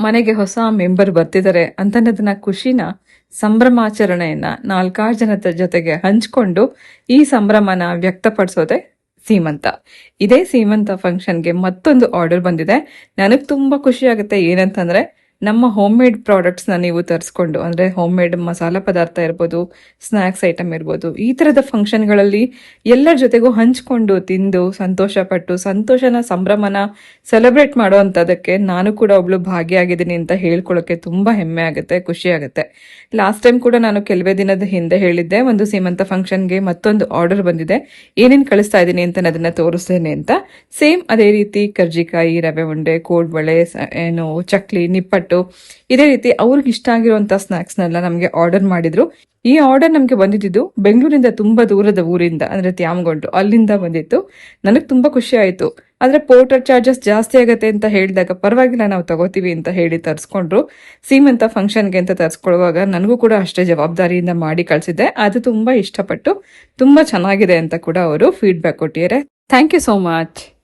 ಮನೆಗೆ ಹೊಸ ಮೆಂಬರ್ ಬರ್ತಿದ್ದಾರೆ ಅಂತನ್ನೋದನ್ನ ಖುಷಿನ ಸಂಭ್ರಮಾಚರಣೆಯನ್ನ ನಾಲ್ಕಾರು ಜನದ ಜೊತೆಗೆ ಹಂಚ್ಕೊಂಡು ಈ ಸಂಭ್ರಮನ ವ್ಯಕ್ತಪಡಿಸೋದೆ ಸೀಮಂತ. ಇದೇ ಸೀಮಂತ ಫಂಕ್ಷನ್ಗೆ ಮತ್ತೊಂದು ಆರ್ಡರ್ ಬಂದಿದೆ. ನನಗೆ ತುಂಬಾ ಖುಷಿ ಆಗುತ್ತೆ ಏನಂತಂದ್ರೆ ನಮ್ಮ ಹೋಮ್ ಮೇಡ್ ಪ್ರಾಡಕ್ಟ್ಸ್ನ ನೀವು ತರಿಸ್ಕೊಂಡು, ಅಂದರೆ ಹೋಮ್ ಮೇಡ್ ಮಸಾಲ ಪದಾರ್ಥ ಇರ್ಬೋದು ಸ್ನ್ಯಾಕ್ಸ್ ಐಟಮ್ ಇರ್ಬೋದು, ಈ ಥರದ ಫಂಕ್ಷನ್ಗಳಲ್ಲಿ ಎಲ್ಲರ ಜೊತೆಗೂ ಹಂಚ್ಕೊಂಡು ತಿಂದು ಸಂತೋಷಪಟ್ಟು, ಸಂತೋಷನ ಸಂಭ್ರಮನ ಸೆಲೆಬ್ರೇಟ್ ಮಾಡೋವಂಥದ್ದಕ್ಕೆ ನಾನು ಕೂಡ ಒಬ್ಳು ಭಾಗಿಯಾಗಿದ್ದೀನಿ ಅಂತ ಹೇಳ್ಕೊಳ್ಳೋಕ್ಕೆ ತುಂಬ ಹೆಮ್ಮೆ ಆಗುತ್ತೆ, ಖುಷಿ ಆಗುತ್ತೆ. ಲಾಸ್ಟ್ ಟೈಮ್ ಕೂಡ ನಾನು ಕೆಲವೇ ದಿನದ ಹಿಂದೆ ಹೇಳಿದ್ದೆ, ಒಂದು ಸೀಮಂತ ಫಂಕ್ಷನ್ಗೆ ಮತ್ತೊಂದು ಆರ್ಡರ್ ಬಂದಿದೆ. ಏನೇನು ಕಳಿಸ್ತಾ ಇದ್ದೀನಿ ಅಂತ ನಾನು ಅದನ್ನ ತೋರಿಸ್ತೇನೆ ಅಂತ. ಸೇಮ್ ಅದೇ ರೀತಿ ಕರ್ಜಿಕಾಯಿ, ರವೆ ಉಂಡೆ, ಕೋಡ್ಬಳೆ ಏನು, ಚಕ್ಲಿ, ನಿಪ್ಪಟ್ಟು ಇದೇ ರೀತಿ ಅವ್ರಿಗೆ ಇಷ್ಟ ಆಗಿರುವಂತ ಸ್ನಾಕ್ಸ್ನೆಲ್ಲ ನಮಗೆ ಆರ್ಡರ್ ಮಾಡಿದ್ರು. ಈ ಆರ್ಡರ್ ನಮಗೆ ಬಂದಿದ್ದು ಬೆಂಗಳೂರಿಂದ ತುಂಬಾ ದೂರದ ಊರಿಂದ, ಅಂದ್ರೆ ತ್ಯಾಮಗೊಂಡು. ಅಲ್ಲಿಂದ ಬಂದಿತ್ತು. ನನಗೆ ತುಂಬಾ ಖುಷಿ ಆಯ್ತು. ಆದ್ರೆ ಪೋರ್ಟರ್ ಚಾರ್ಜಸ್ ಜಾಸ್ತಿ ಆಗತ್ತೆ ಅಂತ ಹೇಳಿದಾಗ ಪರವಾಗಿಲ್ಲ, ನಾವು ತಗೋತೀವಿ ಅಂತ ಹೇಳಿ ತರಿಸ್ಕೊಂಡ್ರು. ಸೀಮಂತ ಫಂಕ್ಷನ್ಗೆ ಅಂತ ತರ್ಸ್ಕೊಳ್ಳುವಾಗ ನನಗೂ ಕೂಡ ಅಷ್ಟೇ ಜವಾಬ್ದಾರಿಯಿಂದ ಮಾಡಿ ಕಳ್ಸಿದ್ದೆ. ಅದು ತುಂಬಾ ಇಷ್ಟಪಟ್ಟು, ತುಂಬಾ ಚೆನ್ನಾಗಿದೆ ಅಂತ ಕೂಡ ಅವರು ಫೀಡ್ಬ್ಯಾಕ್ ಕೊಟ್ಟಿದ್ದಾರೆ. Thank you so much